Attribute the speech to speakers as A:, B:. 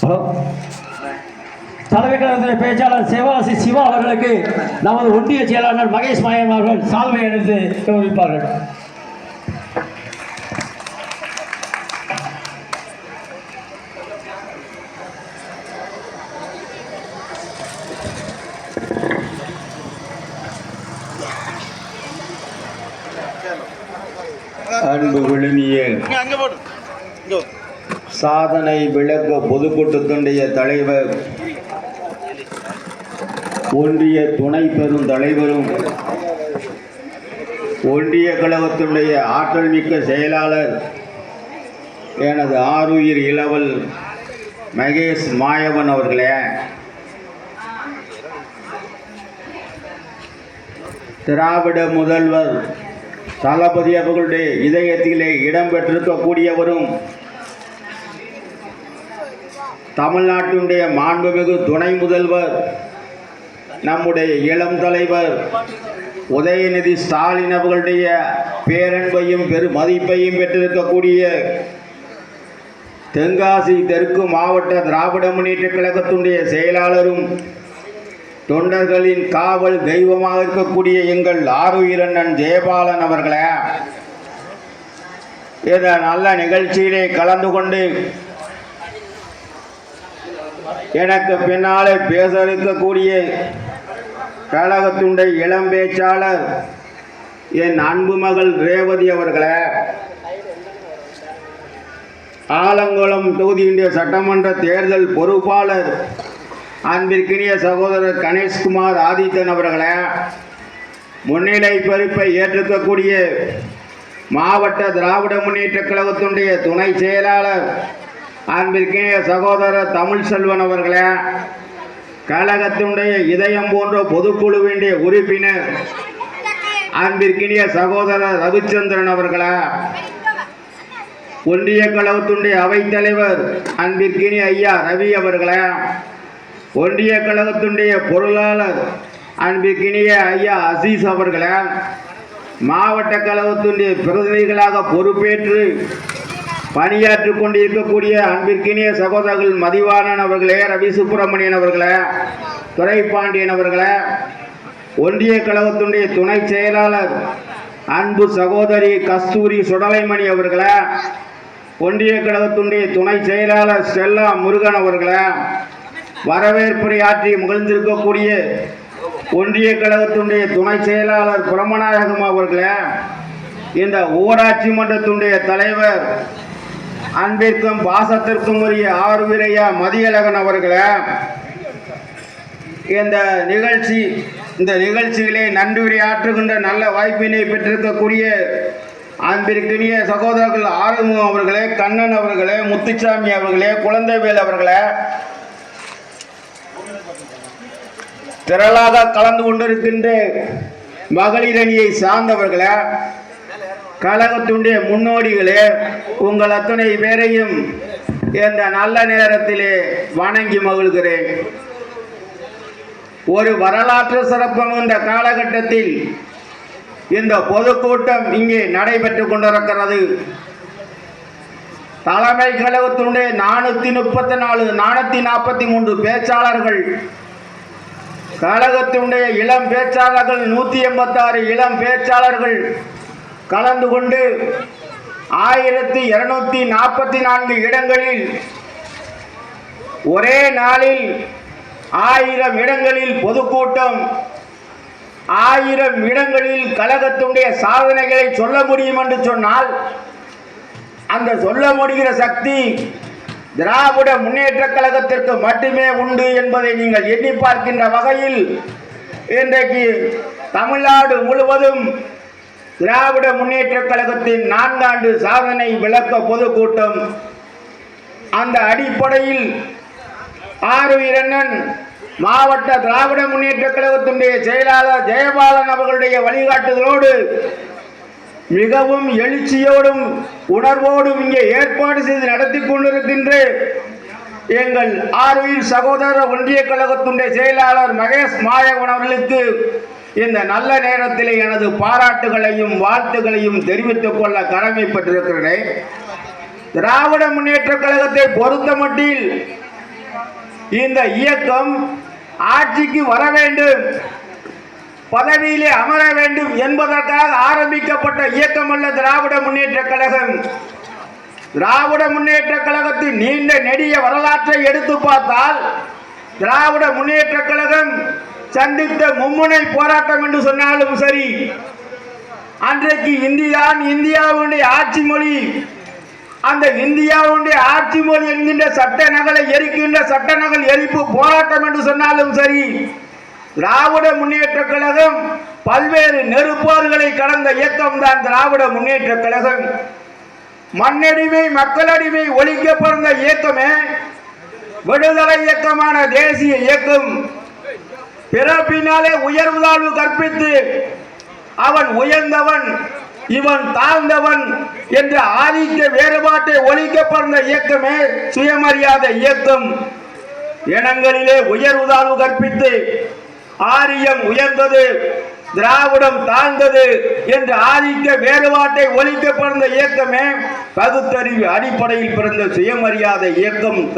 A: Hello. தலைமை பேச்சாளர் சிவாசி சிவா அவர்களுக்கு நமது ஒன்றிய செயலாளர் மகேஷ் மாயன் அவர்கள் சால்வை அணிந்து கௌரவிப்பார்கள்.
B: அன்பு விழுமிய.
C: இங்க அங்க போடு. இங்க வா.
B: சாதனை விளக்க பொதுக்கூட்டத்தினுடைய தலைவர் ஒன்றிய துணை பெரும் தலைவரும் ஒன்றிய கழகத்தினுடைய ஆற்றல் மிக்க செயலாளர் எனது ஆறுயிர் இளவல் மகேஷ் மாயவன் அவர்களே. திராவிட முதல்வர் தளபதி அவர்களுடைய இதயத்திலே இடம்பெற்றிருக்கக்கூடியவரும் தமிழ்நாட்டினுடைய மாண்புமிகு துணை முதல்வர் நம்முடைய இளம் தலைவர் உதயநிதி ஸ்டாலின் அவர்களுடைய பேரன்பையும் பெரு மதிப்பையும் பெற்றிருக்கக்கூடிய தென்காசி தெற்கு மாவட்ட திராவிட முன்னேற்ற கழகத்தினுடைய செயலாளரும் தொண்டர்களின் காவல் தெய்வமாக இருக்கக்கூடிய எங்கள் ஆறுயிரண்ணன் ஜெயபாலன் அவர்களே இந்த நல்ல நிகழ்ச்சியிலே கலந்து கொண்டு எனக்கு பின்னாலே பேச இருக்கக்கூடிய கழகத்துடைய இளம் பேச்சாளர் என் அன்பு மகள் ரேவதி அவர்களே. ஆலங்குளம் தொகுதியினுடைய சட்டமன்ற தேர்தல் பொறுப்பாளர் அன்பிற்கினிய சகோதரர் கணேஷ்குமார் ஆதித்தன் அவர்களே முன்னிலை பொறுப்பை ஏற்றுக்கக்கூடிய மாவட்ட திராவிட முன்னேற்ற கழகத்தினுடைய துணை செயலாளர் அன்பிற்கினிய சகோதரர் தமிழ் செல்வன் அவர்களே கழகத்தினுடைய இதயம் போன்ற பொதுக்குழுவினுடைய உறுப்பினர் அன்பிற்கினிய சகோதரர் ரவிச்சந்திரன் அவர்களே ஒன்றிய கழகத்தினுடைய அவைத்தலைவர் அன்பிற்கினிய ஐயா ரவி அவர்களே ஒன்றிய கழகத்தினுடைய பொருளாளர் அன்பிற்கினிய ஐயா அசீஸ் அவர்களே மாவட்ட கழகத்தினுடைய பிரதிநிதிகளாக பொறுப்பேற்று பணியாற்றி கொண்டு இருக்கக்கூடிய அன்பிற்கினிய சகோதரர்கள் மதிவானன் அவர்களே ரவி சுப்பிரமணியன் அவர்களே துரைப்பாண்டியன் அவர்களே ஒன்றிய கழகத்துடைய துணை செயலாளர் அன்பு சகோதரி கஸ்தூரி சுடலைமணி அவர்களே ஒன்றிய கழகத்துடைய துணை செயலாளர் செல்லா முருகன் அவர்களே வரவேற்புரையாற்றி மகிழ்ந்திருக்கக்கூடிய ஒன்றிய கழகத்துடைய துணை செயலாளர் பிரமநாயகம் அவர்களே இந்த ஊராட்சி மன்றத்துடைய தலைவர் அன்பிற்கும் பாசத்திற்கும் உரிய ஆறுவிரையா மதியழகன் அவர்களே இந்த நிகழ்ச்சி இந்த நிகழ்ச்சிகளை நன்றியுரையாற்றுகின்ற நல்ல வாய்ப்பினை பெற்றிருக்கக்கூடிய அன்பிற்கினிய சகோதரர்கள் ஆறுமுகம் அவர்களே கண்ணன் அவர்களே முத்துச்சாமி அவர்களே குழந்தைவேல் அவர்களே திரளாக கலந்து கொண்டிருக்கின்ற மகளிரணியை சார்ந்தவர்களை சார்ந்தவர்களே கழகத்துடைய முன்னோடிகளே உங்கள் அத்தனை பேரையும் இந்த நல்ல நேரத்திலே வணங்கி மகிழ்கிறேன். ஒரு வரலாற்று சிறப்பம் இந்த காலகட்டத்தில் இந்த பொதுக்கூட்டம் இங்கே நடைபெற்றுக் கொண்டிருக்கிறது. தலைமை கழகத்தினுடைய நானூற்றி முப்பத்தி நாலு நானூற்றி நாற்பத்தி மூன்று பேச்சாளர்கள் கழகத்தினுடைய இளம் பேச்சாளர்கள் நூற்றி எண்பத்தாறு இளம் பேச்சாளர்கள் கலந்து கொண்டு ஆயிரத்தி இருநூத்தி நாற்பத்தி நான்கு இடங்களில் ஒரே நாளில் ஆயிரம் இடங்களில் பொதுக்கூட்டம் ஆயிரம் இடங்களில் கழகத்தினுடைய சாதனைகளை சொல்ல முடியும் என்று சொன்னால் அந்த சொல்ல முடிகிற சக்தி திராவிட முன்னேற்ற கழகத்திற்கு மட்டுமே உண்டு என்பதை நீங்கள் எண்ணி பார்க்கின்ற வகையில் இன்றைக்கு தமிழ்நாடு முழுவதும் திராவிட முன்னேற்ற கழகத்தின் நான்காண்டு சாதனை விளக்க பொதுக்கூட்டம். அந்த அடிப்படையில் ஆறு இரண்ணன் மாவட்ட திராவிட முன்னேற்ற கழகத்தினுடைய செயலாளர் ஜெயபாலன் அவர்களுடைய வழிகாட்டுதலோடு மிகவும் எழுச்சியோடும் உணர்வோடும் இங்கே ஏற்பாடு செய்து நடத்தி கொண்டிருக்கின்ற எங்கள் ஆர்வீர் சகோதர ஒன்றிய கழகத்தினுடைய செயலாளர் மகேஷ் மாயவன் அவர்களுக்கு இந்த நல்ல நேரத்தில் எனது பாராட்டுகளையும் வாழ்த்துகளையும் தெரிவித்துக் கொள்ள கடமைப்பட்டிருக்கிறேன். திராவிட முன்னேற்ற கழகத்தை பொறுத்த மட்டில் இந்த இயக்கம் ஆட்சிக்கு வர வேண்டும் பதவியிலே அமர வேண்டும் என்பதற்காக ஆரம்பிக்கப்பட்ட இயக்கம் அல்ல திராவிட முன்னேற்ற கழகம். திராவிட முன்னேற்ற கழகத்தின் நீண்ட நெடிய வரலாற்றை எடுத்து பார்த்தால் திராவிட முன்னேற்ற கழகம் சந்தித்த மும்முனை போராட்டம் என்று சொன்னாலும் சரி. அன்றைக்கு இந்தியான் இந்தியாவுடைய ஆட்சி மொழி அந்த இந்தியாவுடைய ஆட்சி மொழி என்கின்ற சட்ட நகலை எரிக்கின்ற சட்ட நகல் எரிப்பு போராட்டம் என்று சொன்னாலும் சரி திராவிட முன்னேற்ற கழகம் பல்வேறு நெருப்பாறுகளை கடந்த இயக்கம் தான் திராவிட முன்னேற்ற கழகம். மண்ணடிமை மக்களடிமை ஒழிக்க பிறந்த இயக்கமே விடுதலை இயக்கமான தேசிய இயக்கம். பிறப்பினாலே உயர்வு தாழ்வு கற்பித்து அவன் உயர்ந்தவன் இவன் தாழ்ந்தவன் என்ற ஆதிக்க வேறுபாட்டை ஒழிக்க பிறந்த இயக்கமே சுயமரியாதை இயக்கம். இனங்களிலே உயர்வு தாழ்வு கற்பித்து ஆரியம் உயர்ந்தது திராவிடம் தாழ்ந்தது என்று ஆதிக்க வேறுபாட்டை ஒழிக்க பிறந்த இயக்கமே பகுத்தறிவு அடிப்படையில் பிறந்த சுயமரியாதை இயக்கம்.